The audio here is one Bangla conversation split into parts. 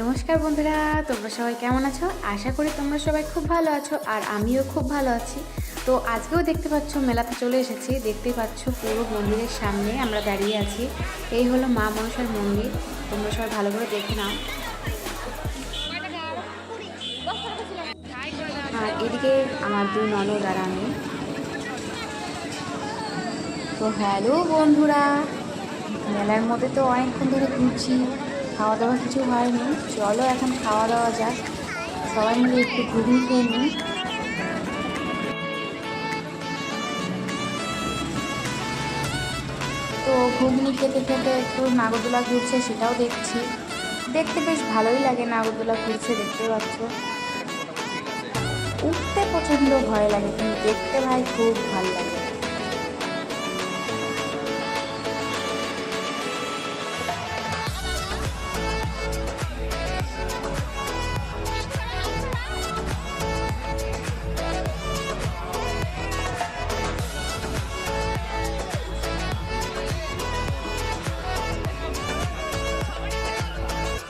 নমস্কার বন্ধুরা, তোমরা সবাই কেমন আছো? আশা করি তোমরা সবাই খুব ভালো আছো আর আমিও খুব ভালো আছি। তো আজকেও দেখতে পাচ্ছ, মেলাতে চলে এসেছি। দেখতে পাচ্ছ পুরো মন্দিরের সামনে আমরা দাঁড়িয়ে আছি। এই হলো মা মনসার মন্দির। তোমরা সবাই ভালো করে দেখে নাও। আর এদিকে আমার দুই ননদ আর আমি। তো হ্যালো বন্ধুরা, মেলার মধ্যে তো অনেকক্ষণ ধরে ঘুরছি। খাওয়া দাওয়া কিছু হয়নি। চলো এখন খাওয়া দাওয়া যাক। সবাই মিলে একটু ঘুরিয়ে খেয়ে নিই। তো ঘুগনি খেতে খেতে একটু নাগরদোলা ঘুরছে, সেটাও দেখছি। দেখতে বেশ ভালোই লাগে নাগরদোলা ঘুরছে, দেখতে পাচ্ছ। উঠতে প্রচণ্ড ভয় লাগে, কিন্তু দেখতে ভাই খুব ভালো লাগে।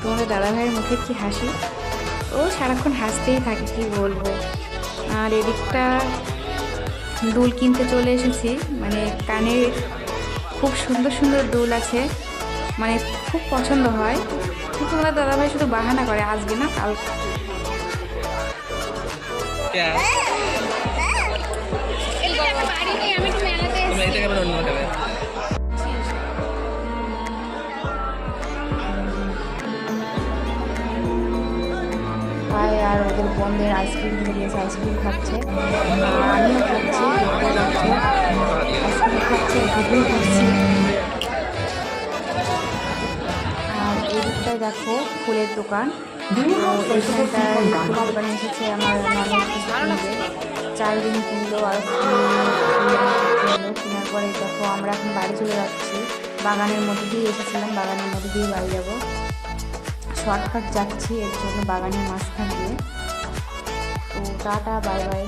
তোমাদের দাদাভাইয়ের মুখে কি হাসি? ও সারাক্ষণ হাসতেই থাকে, কি বলব? আর এদিকটা দুল কিনতে চলে এসেছি মানে কানের খুব সুন্দর সুন্দর দুল আছে মানে খুব পছন্দ হয়। কিন্তু তোমাদের দাদাভাই শুধু বাহানা করে আসবে না কাল আর ওদের বন্ধের আইসক্রিম দিয়েছে, আইসক্রিম খাচ্ছে। আমিও খাচ্ছি আইসক্রিম খাচ্ছে ভিডিও করছি আর এই দেখো ফুলের দোকান। দোকানে এসেছে আমার চাল দিন কিনলো, আর কেনার পরে দেখো আমরা এখন বাড়ি চলে যাচ্ছি। বাগানের মধ্যে দিয়ে এসেছিলাম, বাগানের মধ্যে দিয়ে বাড়ি যাব। শর্টকাট যাচ্ছি এর জন্য বাগানের মাঝখান দিয়ে। তো টাটা বাই বাই